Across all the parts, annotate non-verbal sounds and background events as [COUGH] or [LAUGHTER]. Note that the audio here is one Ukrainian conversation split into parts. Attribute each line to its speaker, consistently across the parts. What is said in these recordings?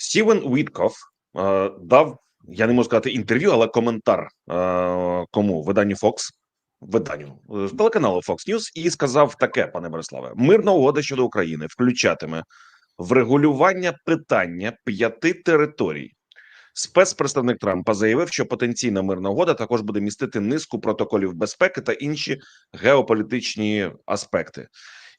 Speaker 1: Стівен Уіткоф е, дав, я не можу сказати інтерв'ю, але коментар е, кому виданню Fox, виданню е, телеканалу Fox News, і сказав таке, пане Бориславе: мирна угода щодо України включатиме врегулювання питання п'яти територій. Спецпредставник Трампа заявив, що потенційна мирна угода також буде містити низку протоколів безпеки та інші геополітичні аспекти.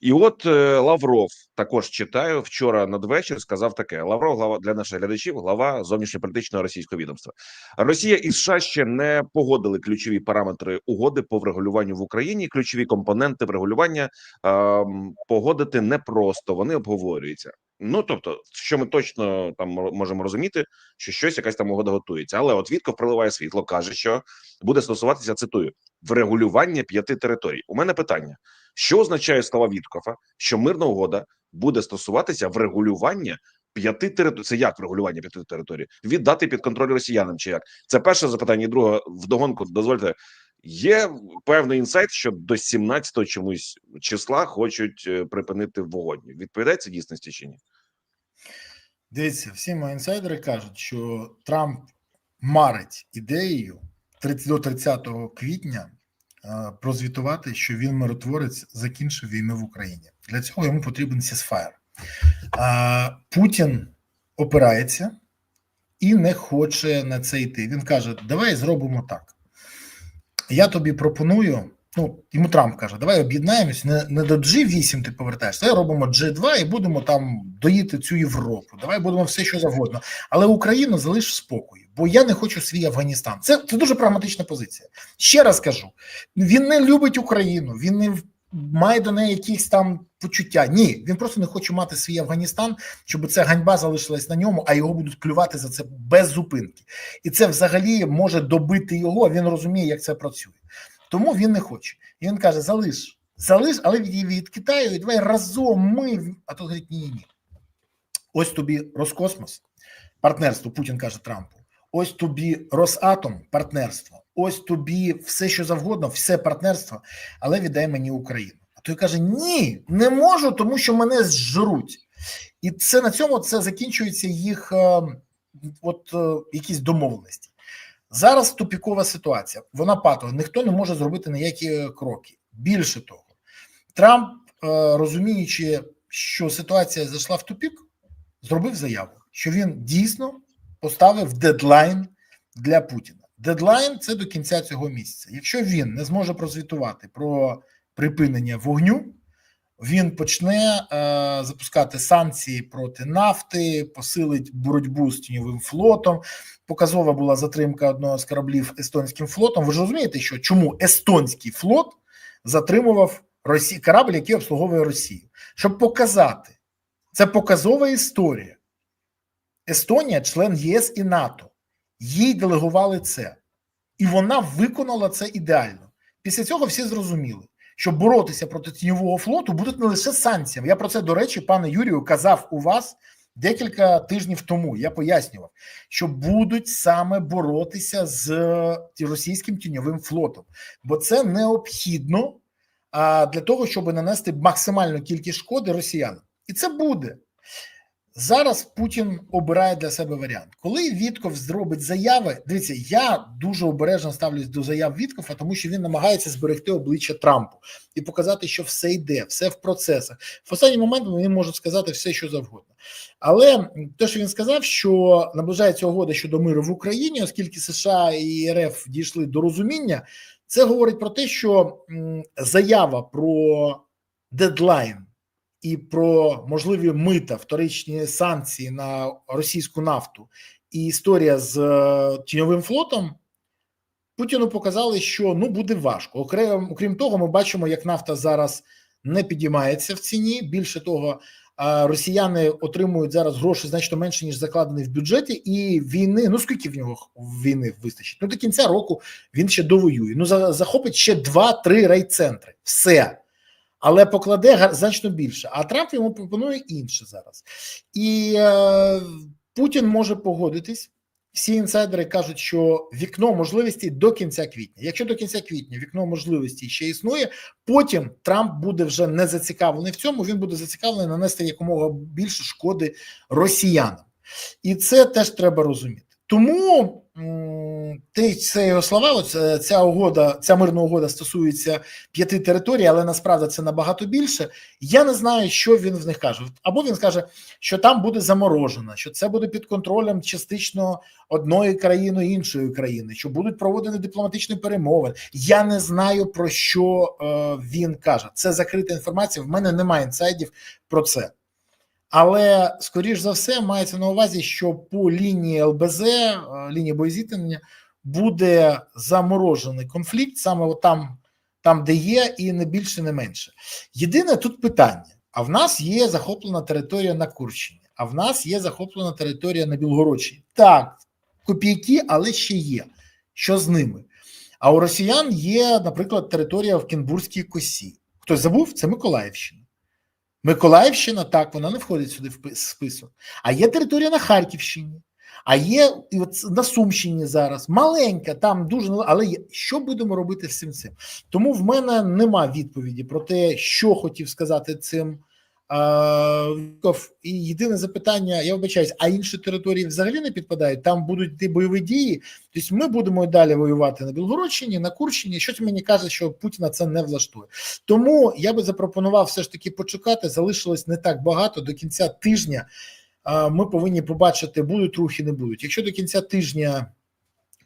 Speaker 1: І от е, Лавров також читаю вчора надвечір. Сказав таке: Лавров, глава для наших глядачів, глава зовнішньополітичного російського відомства. Росія і США ще не погодили ключові параметри угоди по врегулюванню в Україні. Ключові компоненти врегулювання ем, погодити непросто. Вони обговорюються. Ну тобто, що ми точно там можемо розуміти, що щось якась там угода готується. Але от Вітков проливає світло, каже, що буде стосуватися цитую врегулювання п'яти територій. У мене питання: що означає слова Віткофа, що мирна угода буде стосуватися врегулювання п'яти територій? Це як врегулювання п'яти територій? Віддати під контроль росіянам чи як? Це перше запитання. І друге, вдогонку, дозвольте. Є певний інсайт, що до 17 чомусь числа хочуть е, припинити вогонь. Відповідає це дійсності чи ні?
Speaker 2: Дивіться, всі мої інсайдери кажуть, що Трамп марить ідеєю 30 до 30 квітня прозвітувати, що він миротворець закінчив війну в Україні. Для цього йому потрібен сісфаєр. Путін опирається і не хоче на це йти. Він каже: Давай зробимо так. Я тобі пропоную. Ну, йому Трамп каже, давай об'єднаємось, не, не до G8 ти повертаєшся, давай робимо G2 і будемо там доїти цю Європу. Давай будемо все, що завгодно. Але Україну залиш в спокої, бо я не хочу свій Афганістан. Це, це дуже прагматична позиція. Ще раз кажу: він не любить Україну, він не має до неї якісь там почуття. Ні, він просто не хоче мати свій Афганістан, щоб ця ганьба залишилась на ньому, а його будуть клювати за це без зупинки. І це взагалі може добити його. Він розуміє, як це працює. Тому він не хоче. І він каже: залиш, залиш, але від, від Китаю, і давай разом ми. А то говорить, ні, ні, ні. Ось тобі Роскосмос, партнерство, Путін каже Трампу. Ось тобі Росатом, партнерство. Ось тобі все, що завгодно, все партнерство, але віддай мені Україну. А той каже: Ні, не можу, тому що мене зжруть. І це на цьому це закінчується їх е, от е, якісь домовленості. Зараз тупікова ситуація. Вона патова. Ніхто не може зробити ніякі кроки. Більше того, Трамп, е, розуміючи, що ситуація зайшла в тупік, зробив заяву, що він дійсно поставив дедлайн для Путіна. Дедлайн це до кінця цього місяця. Якщо він не зможе прозвітувати про припинення вогню, він почне е, запускати санкції проти нафти, посилить боротьбу з тіньовим флотом. Показова була затримка одного з кораблів естонським флотом. Ви ж розумієте, що чому естонський флот затримував Росі... корабль, який обслуговує Росію, щоб показати, це показова історія. Естонія, член ЄС і НАТО, їй делегували це, і вона виконала це ідеально. Після цього всі зрозуміли, що боротися проти тіньового флоту будуть не лише санкціями. Я про це, до речі, пане Юрію, казав у вас декілька тижнів тому. Я пояснював, що будуть саме боротися з е, російським тіньовим флотом, бо це необхідно для того, щоб нанести максимальну кількість шкоди росіянам. І це буде. Зараз Путін обирає для себе варіант. Коли Вітков зробить заяви, дивіться, я дуже обережно ставлюсь до заяв Віткова, тому що він намагається зберегти обличчя Трампу і показати, що все йде, все в процесах. В останній момент він може сказати все, що завгодно. Але те, що він сказав, що наближається угода щодо миру в Україні, оскільки США і РФ дійшли до розуміння, це говорить про те, що заява про дедлайн і про можливі мита, вторичні санкції на російську нафту, і історія з е, тіньовим флотом Путіну показали, що ну буде важко. Окрім, окрім того, ми бачимо, як нафта зараз не підіймається в ціні. Більше того, росіяни отримують зараз гроші значно менше ніж закладені в бюджеті, і війни. Ну скільки в нього війни вистачить? Ну до кінця року він ще довоює. Ну за, захопить ще 2-3 райцентри. Все. Але покладе значно більше. А Трамп йому пропонує інше зараз. І е, Путін може погодитись. Всі інсайдери кажуть, що вікно можливостей до кінця квітня. Якщо до кінця квітня вікно можливостей ще існує, потім Трамп буде вже не зацікавлений в цьому. Він буде зацікавлений нанести якомога більше шкоди росіянам. І це теж треба розуміти. Тому це його слова, е, ця угода, ця мирна угода стосується п'яти територій, але насправді це набагато більше. Я не знаю, що він в них каже. Або він скаже, що там буде заморожено, що це буде під контролем частично одної країни іншої країни, що будуть проводити дипломатичні перемовини. Я не знаю про що е, він каже. Це закрита інформація. В мене немає інсайдів про це. Але скоріш за все мається на увазі, що по лінії ЛБЗ, е, лінії боєзіткнення, буде заморожений конфлікт саме там, там, де є, і не більше, не менше. Єдине тут питання: а в нас є захоплена територія на Курщині, а в нас є захоплена територія на Білгородщині. Так, копійки, але ще є. Що з ними? А у росіян є, наприклад, територія в Кінбурзькій косі. Хтось забув? Це Миколаївщина. Миколаївщина, так, вона не входить сюди в список. А є територія на Харківщині, а є і от на Сумщині зараз. Маленька, там дуже але є. що будемо робити з цим цим? Тому в мене нема відповіді про те, що хотів сказати цим. І єдине запитання, я вибачаюсь, а інші території взагалі не підпадають? Там будуть йти бойові дії. Тобто ми будемо і далі воювати на Білгородщині, на Курщині. Щось мені каже, що Путіна це не влаштує. Тому я би запропонував все ж таки почекати. Залишилось не так багато до кінця тижня. Ми повинні побачити, будуть рухи, не будуть. Якщо до кінця тижня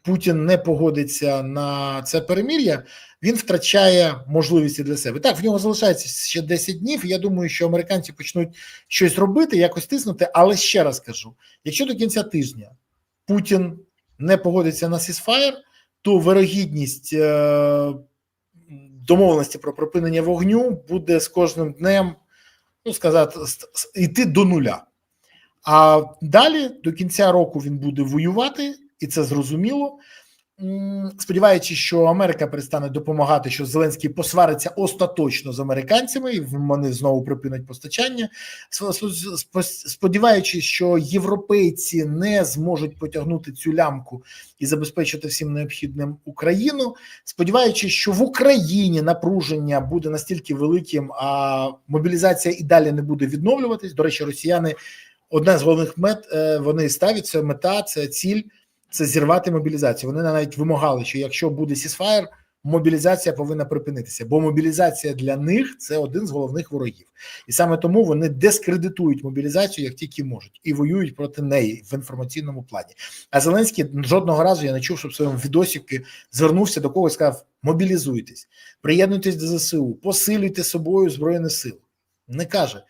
Speaker 2: Путін не погодиться на це перемір'я, він втрачає можливості для себе. Так, в нього залишається ще 10 днів. і Я думаю, що американці почнуть щось робити, якось тиснути. Але ще раз кажу: якщо до кінця тижня Путін не погодиться на сісфаєр, то вирогідність е, домовленості про припинення вогню буде з кожним днем, ну сказати, йти до нуля. А далі до кінця року він буде воювати, і це зрозуміло. Сподіваючись, що Америка перестане допомагати, що Зеленський посвариться остаточно з американцями, і вони знову припинять постачання. Сподіваючись, що європейці не зможуть потягнути цю лямку і забезпечити всім необхідним Україну. Сподіваючись, що в Україні напруження буде настільки великим, а мобілізація і далі не буде відновлюватись. До речі, росіяни одна з головних мет е, вони ставлять це мета, це ціль. Це зірвати мобілізацію. Вони навіть вимагали, що якщо буде сісфаєр, мобілізація повинна припинитися, бо мобілізація для них це один з головних ворогів, і саме тому вони дискредитують мобілізацію як тільки можуть, і воюють проти неї в інформаційному плані. А Зеленський жодного разу я не чув, щоб в своєму відосіки звернувся до когось, сказав: мобілізуйтесь, приєднуйтесь до ЗСУ, посилюйте собою збройні сили. Не каже.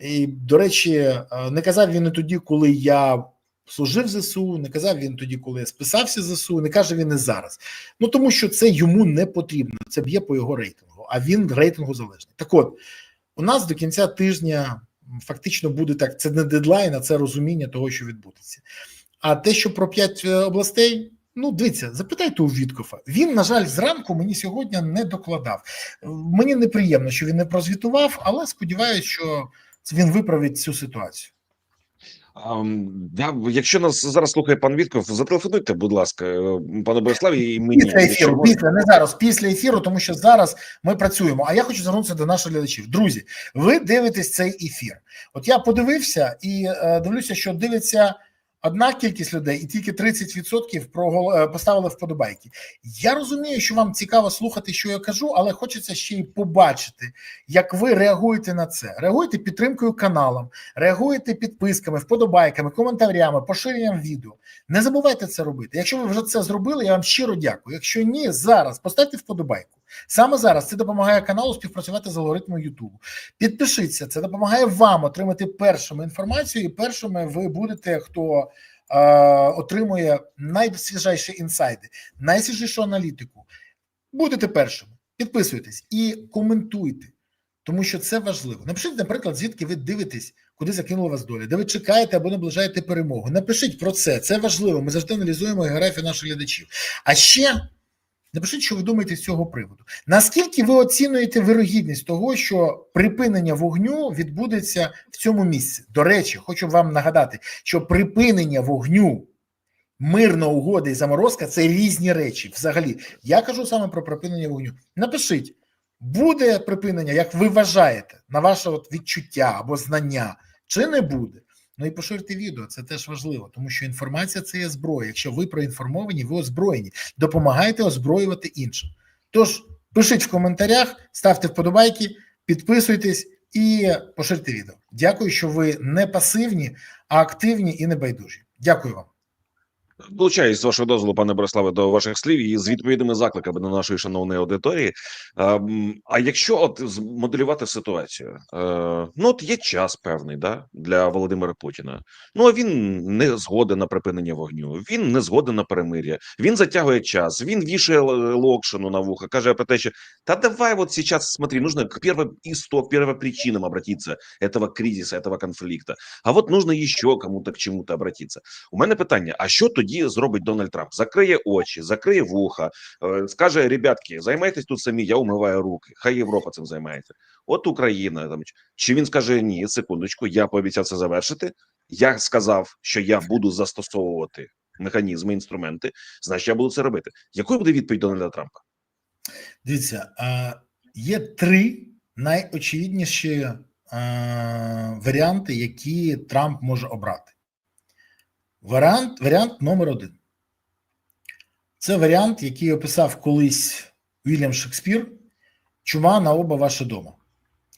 Speaker 2: І, до речі, е, не казав він і тоді, коли я служив ЗСУ, не казав він тоді, коли списався ЗСУ, не каже він і зараз. Ну тому що це йому не потрібно. Це б'є по його рейтингу, а він рейтингу залежний. Так от, у нас до кінця тижня фактично буде так: це не дедлайн, а це розуміння того, що відбудеться. А те, що про п'ять е, областей. Ну, дивіться, запитайте у Віткофа. Він, на жаль, зранку мені сьогодні не докладав. Е, Мені неприємно, що він не прозвітував, але сподіваюся, що він виправить цю ситуацію.
Speaker 1: Я, якщо нас зараз слухає пан Вітков, зателефонуйте, будь ласка, е, пане Бориславі, і мені.
Speaker 2: Після ефіру,
Speaker 1: можна.
Speaker 2: після не зараз, після ефіру, тому що зараз ми працюємо. А я хочу звернутися до наших глядачів. Друзі, ви дивитесь цей ефір. От я подивився і е, дивлюся, що дивиться одна кількість людей, і тільки 30% прогол- е, поставили вподобайки. Я розумію, що вам цікаво слухати, що я кажу, але хочеться ще й побачити, як ви реагуєте на це. Реагуєте підтримкою каналам, реагуєте підписками, вподобайками, коментарями, поширенням відео. Не забувайте це робити. Якщо ви вже це зробили, я вам щиро дякую. Якщо ні, зараз поставте вподобайку. Саме зараз це допомагає каналу співпрацювати з алгоритмом Ютубу. Підпишіться, це допомагає вам отримати першими інформацію, і першими ви будете, хто е, отримує найсвіжайші інсайди, найсвіжішу аналітику. Будете першими. Підписуйтесь і коментуйте, тому що це важливо. Напишіть, наприклад, звідки ви дивитесь, куди закинула вас доля, де ви чекаєте або наближаєте перемогу. Напишіть про це. Це важливо. Ми завжди аналізуємо географію наших глядачів. А ще напишіть, що ви думаєте з цього приводу. Наскільки ви оцінюєте вирогідність того, що припинення вогню відбудеться в цьому місці? До речі, хочу вам нагадати, що припинення вогню. Мирна угода і заморозка це різні речі. Взагалі, я кажу саме про припинення вогню. Напишіть, буде припинення, як ви вважаєте, на ваше от відчуття або знання, чи не буде. Ну і поширте відео, це теж важливо, тому що інформація це є зброя. Якщо ви проінформовані, ви озброєні. Допомагайте озброювати інших. Тож пишіть в коментарях, ставте вподобайки, підписуйтесь і поширте відео. Дякую, що ви не пасивні, а активні і небайдужі. Дякую вам.
Speaker 1: Долучаюсь з вашого дозволу, пане Бориславе, до ваших слів і з відповідними закликами до нашої шановної аудиторії. А, м, а якщо от змоделювати ситуацію, е, ну от є час певний да, для Володимира Путіна. Ну а він не згоден на припинення вогню, він не згоден на перемир'я, він затягує час, він вішає л- локшину на вуха, каже про те, що та давай вот сейчас смотри, нужно к первым исток, первым причинам обратиться этого кризиса, этого конфликта. А вот нужно еще кому-то к чему-то обратиться. У мене питання: а що тоді Зробить Дональд Трамп? Закриє очі, закриє вуха, е, скаже: ребятки, займайтесь тут самі, я умиваю руки. Хай Європа цим займається. От Україна там чи він скаже ні, секундочку, я пообіцяв це завершити. Я сказав, що я буду застосовувати механізми, інструменти. Значить, я буду це робити. Якою буде відповідь Дональда Трампа?
Speaker 2: Дивіться, а, є три найочевидніші а, варіанти, які Трамп може обрати. Варіант, варіант номер один. Це варіант, який описав колись Вільям Шекспір Чума на оба ваші дома.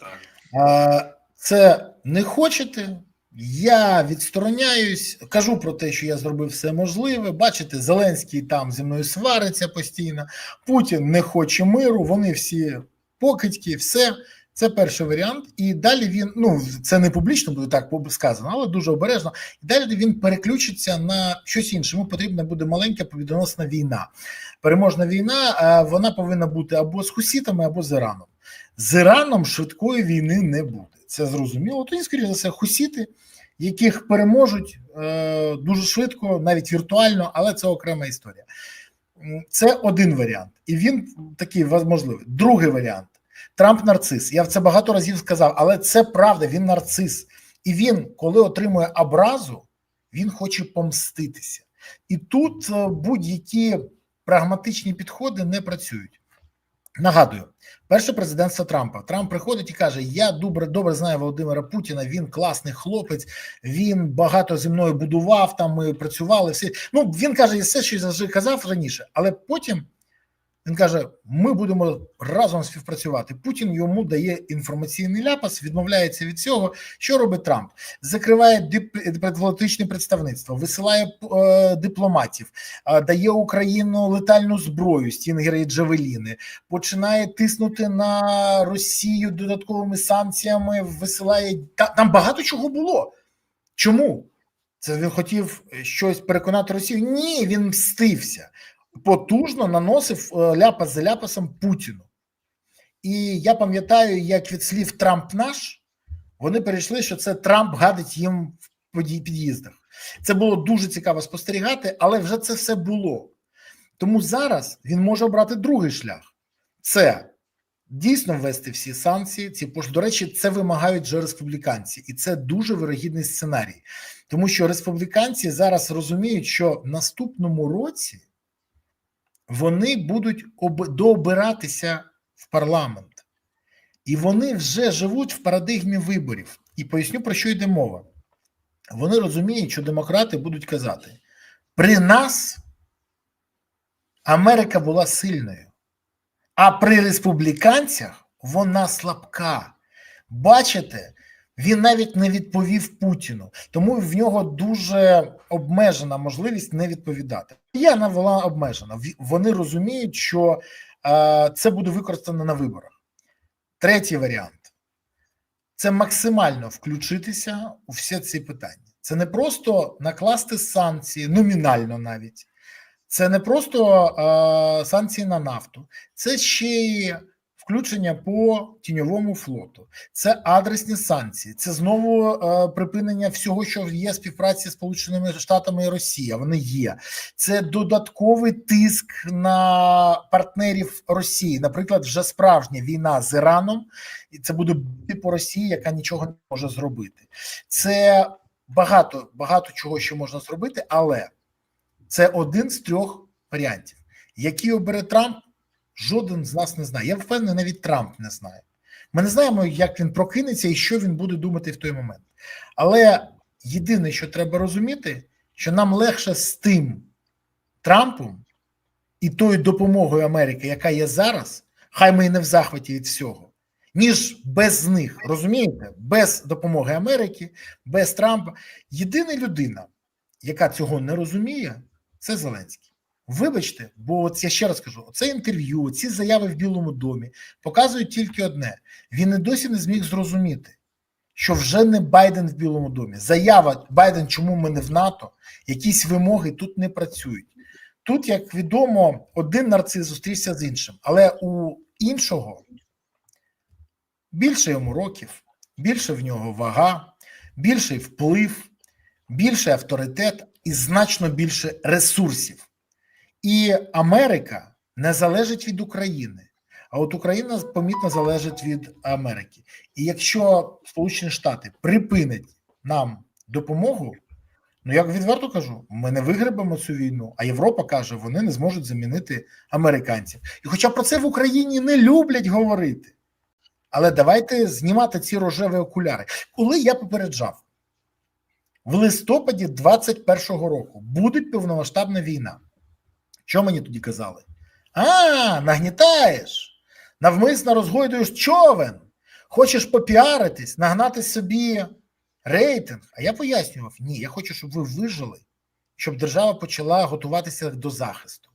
Speaker 1: Так.
Speaker 2: Це не хочете. Я відстороняюсь, кажу про те, що я зробив все можливе. Бачите, Зеленський там зі мною свариться постійно. Путін не хоче миру. Вони всі покидьки, все. Це перший варіант. І далі він ну це не публічно буде так сказано, але дуже обережно. І далі він переключиться на щось інше. Йому потрібна буде маленька побідоносна війна. Переможна війна. Вона повинна бути або з хусітами, або з Іраном. З Іраном швидкої війни не буде. Це зрозуміло. Тоді, скоріше за все, хусіти, яких переможуть е, дуже швидко, навіть віртуально, але це окрема історія. Це один варіант, і він такий можливий. Другий варіант. Трамп нарцис. Я в це багато разів сказав, але це правда, він нарцис. І він, коли отримує образу, він хоче помститися. І тут е, будь-які прагматичні підходи не працюють. Нагадую, перше президентство Трампа. Трамп приходить і каже: Я добре добре знаю Володимира Путіна. Він класний хлопець, він багато зі мною будував. Там ми працювали. Всі ну він каже, все, що я завжди казав раніше, але потім. Він каже: ми будемо разом співпрацювати. Путін йому дає інформаційний ляпас, відмовляється від цього. Що робить Трамп? Закриває дипломатичне представництво, висилає е, дипломатів, е, дає Україну летальну зброю, стінгери і джавеліни, починає тиснути на Росію додатковими санкціями. Висилає Та, там багато чого було. Чому? Це він хотів щось переконати Росію? Ні, він мстився потужно наносив ляпас за ляпасом Путіну. І я пам'ятаю, як від слів Трамп наш вони перейшли, що це Трамп гадить їм в під'їздах. Це було дуже цікаво спостерігати, але вже це все було. Тому зараз він може обрати другий шлях: це дійсно ввести всі санкції. Ці до речі, це вимагають вже республіканці, і це дуже вирогідний сценарій, тому що республіканці зараз розуміють, що в наступному році вони будуть дообиратися в парламент, і вони вже живуть в парадигмі виборів. І поясню, про що йде мова. Вони розуміють, що демократи будуть казати: при нас Америка була сильною, а при республіканцях вона слабка. Бачите, він навіть не відповів Путіну, тому в нього дуже обмежена можливість не відповідати. Я навела обмежена. Вони розуміють, що е, це буде використано на виборах. Третій варіант це максимально включитися у всі ці питання. Це не просто накласти санкції, номінально навіть, це не просто е, санкції на нафту, це ще й включення по тіньовому флоту, це адресні санкції, це знову е, припинення всього, що є співпраці з Сполученими Штатами і Росія. Вони є. Це додатковий тиск на партнерів Росії. Наприклад, вже справжня війна з Іраном, і це буде по Росії, яка нічого не може зробити. Це багато багато чого що можна зробити, але це один з трьох варіантів, які обере Трамп. Жоден з нас не знає. Я впевнений, навіть Трамп не знає. Ми не знаємо, як він прокинеться і що він буде думати в той момент. Але єдине, що треба розуміти, що нам легше з тим Трампом і тою допомогою Америки, яка є зараз, хай ми і не в захваті від всього, ніж без них. Розумієте? Без допомоги Америки, без Трампа. Єдина людина, яка цього не розуміє, це Зеленський. Вибачте, бо от я ще раз кажу: це інтерв'ю, ці заяви в Білому домі показують тільки одне: він і досі не зміг зрозуміти, що вже не Байден в Білому домі. Заява Байден, чому ми не в НАТО, якісь вимоги тут не працюють. Тут, як відомо, один нарцис зустрівся з іншим, але у іншого більше йому років, більше в нього вага, більший вплив, більший авторитет і значно більше ресурсів. І Америка не залежить від України, а от Україна помітно залежить від Америки. І якщо Сполучені Штати припинять нам допомогу, ну я відверто кажу, ми не вигребемо цю війну, а Європа каже, вони не зможуть замінити американців. І хоча про це в Україні не люблять говорити, але давайте знімати ці рожеві окуляри. Коли я попереджав в листопаді 21-го року буде повномасштабна війна. Що мені тоді казали? А, нагнітаєш, навмисно розгойдуєш човен, хочеш попіаритись, нагнати собі рейтинг. А я пояснював: ні, я хочу, щоб ви вижили, щоб держава почала готуватися до захисту.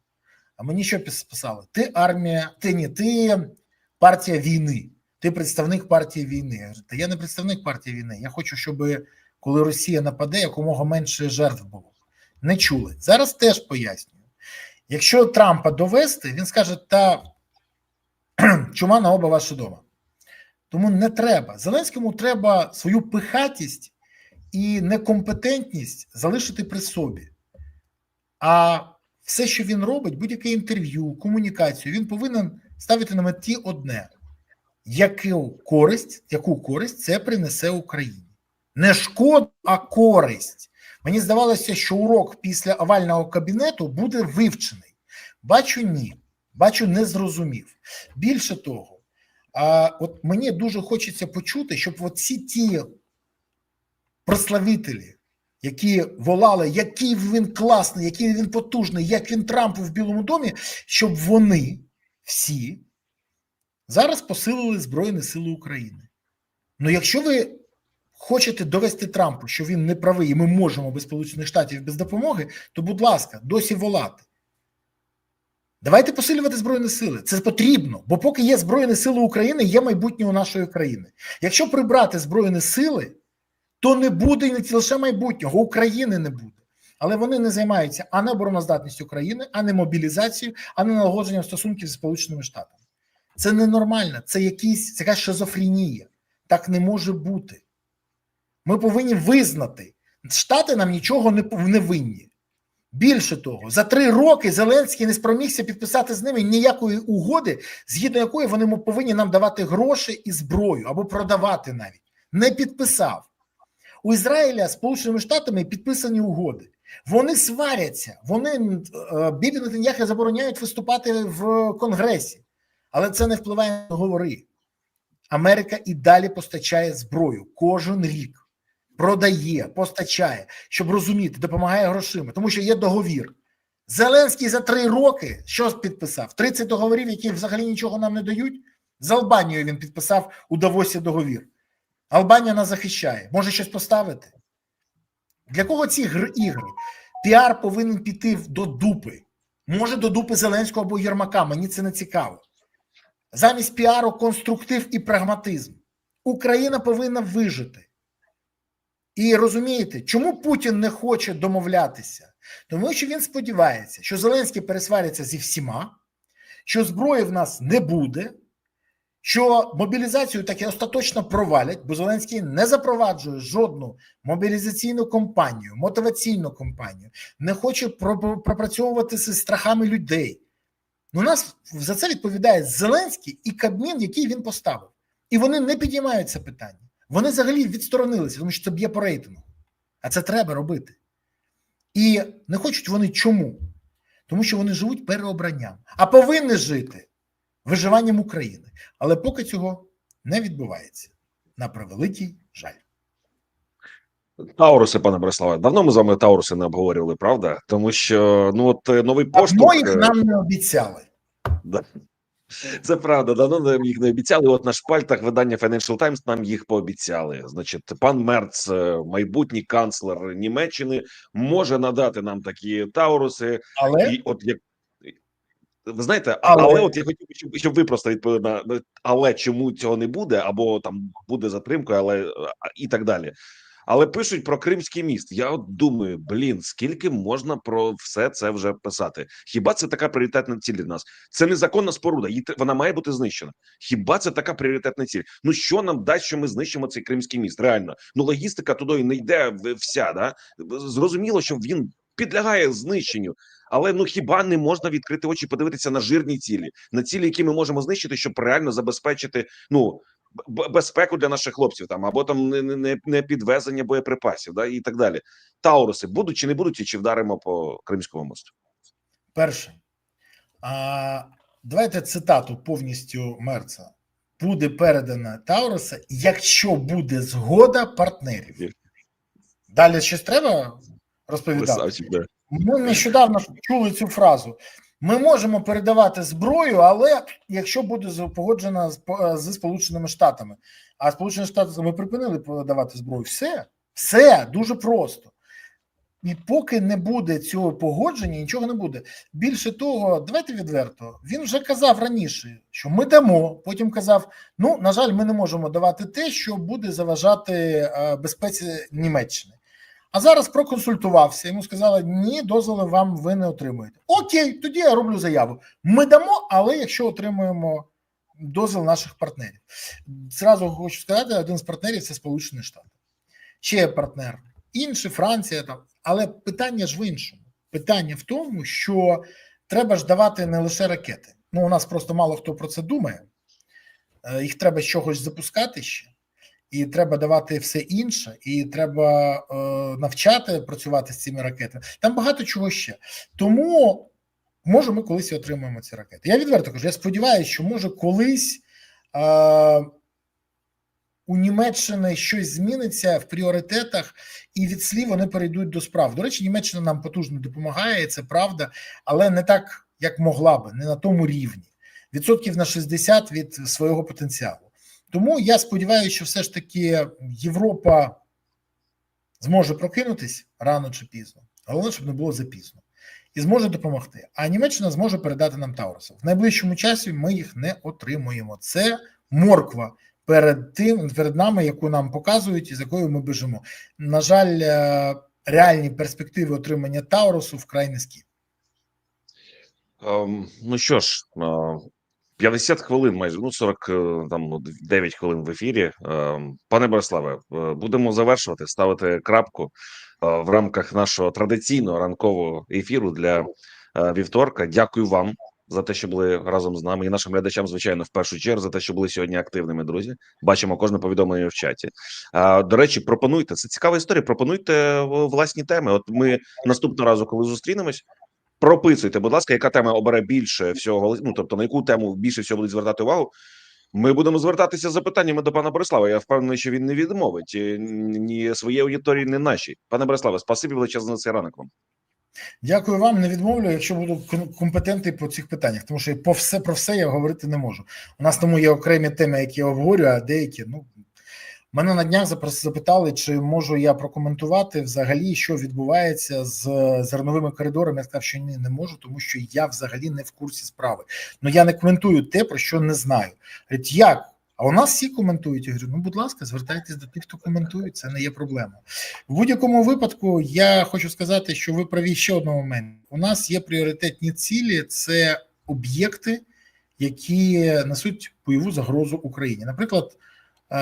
Speaker 2: А мені що писали? Ти армія, ти ні, ти партія війни, ти представник партії війни. Та я не представник партії війни. Я хочу, щоб коли Росія нападе, якомога менше жертв було. Не чули. Зараз теж пояснюю. Якщо Трампа довести, він скаже, та [CLEARS THROAT] чума на оба ваші дома. Тому не треба. Зеленському треба свою пихатість і некомпетентність залишити при собі. А все, що він робить, будь-яке інтерв'ю, комунікацію, він повинен ставити на меті одне: яку користь, яку користь це принесе Україні. Не шкоду, а користь. Мені здавалося, що урок після овального кабінету буде вивчений. Бачу, ні. Бачу, не зрозумів. Більше того, а от мені дуже хочеться почути, щоб оці ті прославителі, які волали, який він класний, який він потужний, як він Трампу в Білому домі, щоб вони всі зараз посилили Збройні Сили України. Ну, якщо ви хочете довести Трампу, що він не правий, і ми можемо без Сполучених Штатів без допомоги, то, будь ласка, досі волати. Давайте посилювати Збройні сили. Це потрібно, бо поки є Збройні Сили України, є майбутнє у нашої країни. Якщо прибрати Збройні сили, то не буде не лише майбутнього, України не буде. Але вони не займаються ані обороноздатністю країни, ані мобілізацією, ані налагодженням стосунків з Сполученими Штатами. Це ненормально, це якісь це якась шизофренія. Так не може бути. Ми повинні визнати, Штати нам нічого не, не винні. Більше того, за три роки Зеленський не спромігся підписати з ними ніякої угоди, згідно якої вони повинні нам давати гроші і зброю або продавати навіть. Не підписав. У Ізраїля Сполученими Штатами підписані угоди. Вони сваряться, вони Бібі Нетаньяхи забороняють виступати в Конгресі, але це не впливає на договори. Америка і далі постачає зброю кожен рік продає, постачає, щоб розуміти, допомагає грошима, тому що є договір. Зеленський за три роки що підписав? 30 договорів, які взагалі нічого нам не дають. З Албанією він підписав у Давосі договір. Албанія нас захищає. Може щось поставити? Для кого ці ігри? Піар повинен піти до дупи. Може, до дупи Зеленського або Єрмака. Мені це не цікаво. Замість піару конструктив і прагматизм. Україна повинна вижити. І розумієте, чому Путін не хоче домовлятися? Тому що він сподівається, що Зеленський пересвариться зі всіма, що зброї в нас не буде, що мобілізацію таки остаточно провалять, бо Зеленський не запроваджує жодну мобілізаційну кампанію, мотиваційну кампанію, не хоче пропрацьовувати з страхами людей. Ну, нас за це відповідає Зеленський і Кабмін, який він поставив. І вони не підіймають це питання. Вони взагалі відсторонилися, тому що це б'є по рейтингу. А це треба робити. І не хочуть вони чому? Тому що вони живуть переобранням, а повинні жити виживанням України. Але поки цього не відбувається. На превеликий жаль.
Speaker 1: Тауруси, пане Бориславе. Давно ми з вами Тауруси не обговорювали, правда? Тому що ну от е, новий поштовх.
Speaker 2: їх
Speaker 1: е,
Speaker 2: нам не обіцяли.
Speaker 1: Да. Це правда. Давно нам їх не обіцяли. От на шпальтах видання Financial Times нам їх пообіцяли. Значить, пан Мерц, е, майбутній канцлер Німеччини, може надати нам такі тауруси.
Speaker 2: Але
Speaker 1: І от як ви знаєте,
Speaker 2: Але-
Speaker 1: але, от я хотів, щоб, щоб ви просто відповіли на але чому цього не буде, або там буде затримкою, але і так далі. Але пишуть про Кримський міст. Я от думаю, блін, скільки можна про все це вже писати? Хіба це така пріоритетна ціль для нас? Це незаконна споруда, її вона має бути знищена. Хіба це така пріоритетна ціль? Ну що нам дасть, що ми знищимо цей Кримський міст? Реально, ну логістика туди не йде вся. Да зрозуміло, що він підлягає знищенню. Але ну хіба не можна відкрити очі, подивитися на жирні цілі, на цілі, які ми можемо знищити, щоб реально забезпечити ну безпеку для наших хлопців, там або там не, не, не підвезення боєприпасів, да і так далі. Тауруси будуть чи не будуть, і чи вдаримо по Кримському мосту?
Speaker 2: перше, а, давайте цитату повністю Мерца. Буде передана Тауруса, якщо буде згода партнерів. Далі щось треба розповідати. Ми нещодавно чули цю фразу. Ми можемо передавати зброю, але якщо буде погоджена з, Сполученими Штатами. А Сполучені Штати ми припинили подавати зброю. Все, все дуже просто. І поки не буде цього погодження, нічого не буде. Більше того, давайте відверто. Він вже казав раніше, що ми дамо. Потім казав: ну, на жаль, ми не можемо давати те, що буде заважати е, безпеці Німеччини. А зараз проконсультувався. Йому сказали: ні, дозволи вам ви не отримуєте. Окей, тоді я роблю заяву. Ми дамо, але якщо отримуємо дозвіл наших партнерів. Зразу хочу сказати: один з партнерів це Сполучені Штати. Ще партнер, інший Франція там. Але питання ж в іншому. Питання в тому, що треба ж давати не лише ракети. Ну, у нас просто мало хто про це думає. Е, Їх треба з чогось запускати ще і треба давати все інше, і треба е, навчати працювати з цими ракетами. Там багато чого ще. Тому може ми колись і отримаємо ці ракети. Я відверто кажу, я сподіваюся, що може колись е, у Німеччини щось зміниться в пріоритетах, і від слів вони перейдуть до справ. До речі, Німеччина нам потужно допомагає, це правда, але не так, як могла би, не на тому рівні. Відсотків на 60 від свого потенціалу. Тому я сподіваюся, що все ж таки Європа зможе прокинутись рано чи пізно. Головне, щоб не було запізно. І зможе допомогти. А Німеччина зможе передати нам Таурусів. В найближчому часі ми їх не отримуємо. Це морква перед тим, перед нами, яку нам показують і з якою ми біжимо. На жаль, е, реальні перспективи отримання Таурусу вкрай низькі.
Speaker 1: Ем, ну що ж, е, 50 хвилин, майже ну 40, е, там ну, 9 хвилин в ефірі. Ем, Пане Бориславе, е, будемо завершувати, ставити крапку е, в рамках нашого традиційного ранкового ефіру для е, вівторка. Дякую вам за те, що були разом з нами, і нашим глядачам, звичайно, в першу чергу за те, що були сьогодні активними. Друзі, бачимо кожне повідомлення в чаті. До речі, пропонуйте це цікава історія. Пропонуйте е, власні теми. От ми наступного разу, коли зустрінемось. Прописуйте, будь ласка, яка тема обере більше всього, ну тобто на яку тему більше всього будуть звертати увагу. Ми будемо звертатися з запитаннями до пана Борислава. Я впевнений, що він не відмовить е, ні своєї аудиторії, ні нашій. Пане Бориславе, спасибі величезне цей ранок вам.
Speaker 2: Дякую вам. Не відмовлю, якщо буду компетентний по цих питаннях, тому що по все про все я говорити не можу. У нас тому є окремі теми, які я обговорюю, а деякі ну мене на днях запитали, чи можу я прокоментувати взагалі, що відбувається з зерновими коридорами. Я сказав, що ні, не можу, тому що я взагалі не в курсі справи. Ну я не коментую те, про що не знаю. Говорять, як? А у нас всі коментують. Я говорю, ну будь ласка, звертайтесь до тих, хто коментує, це не є проблема. В будь-якому випадку я хочу сказати, що ви праві ще одного моменту. У нас є пріоритетні цілі, це об'єкти, які несуть бойову загрозу Україні. Наприклад,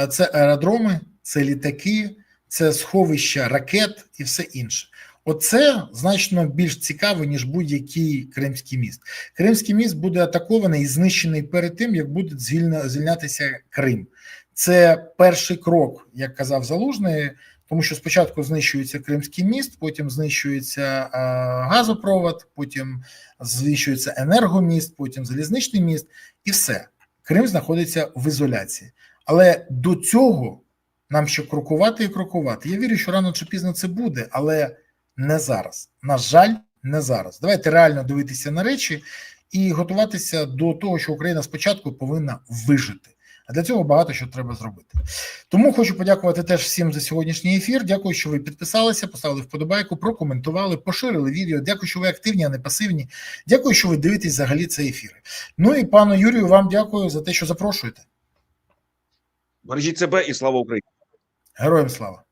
Speaker 2: це аеродроми, це літаки, це сховища ракет і все інше. Оце значно більш цікаво, ніж будь-який Кримський міст. Кримський міст буде атакований і знищений перед тим, як буде звільнятися Крим. Це перший крок, як казав Залужний, тому що спочатку знищується Кримський міст, потім знищується е, газопровод, потім знищується енергоміст, потім залізничний міст, і все. Крим знаходиться в ізоляції. Але до цього Нам ще крокувати і крокувати. Я вірю, що рано чи пізно це буде, але не зараз. На жаль, не зараз. Давайте реально дивитися на речі і готуватися до того, що Україна спочатку повинна вижити. А для цього багато що треба зробити. Тому хочу подякувати теж всім за сьогоднішній ефір. Дякую, що ви підписалися, поставили вподобайку, прокоментували, поширили відео. Дякую, що ви активні, а не пасивні. Дякую, що ви дивитесь взагалі цей ефір. Ну і пану Юрію, вам дякую за те, що запрошуєте.
Speaker 1: Бережіть себе і слава Україні.
Speaker 2: Героям слава!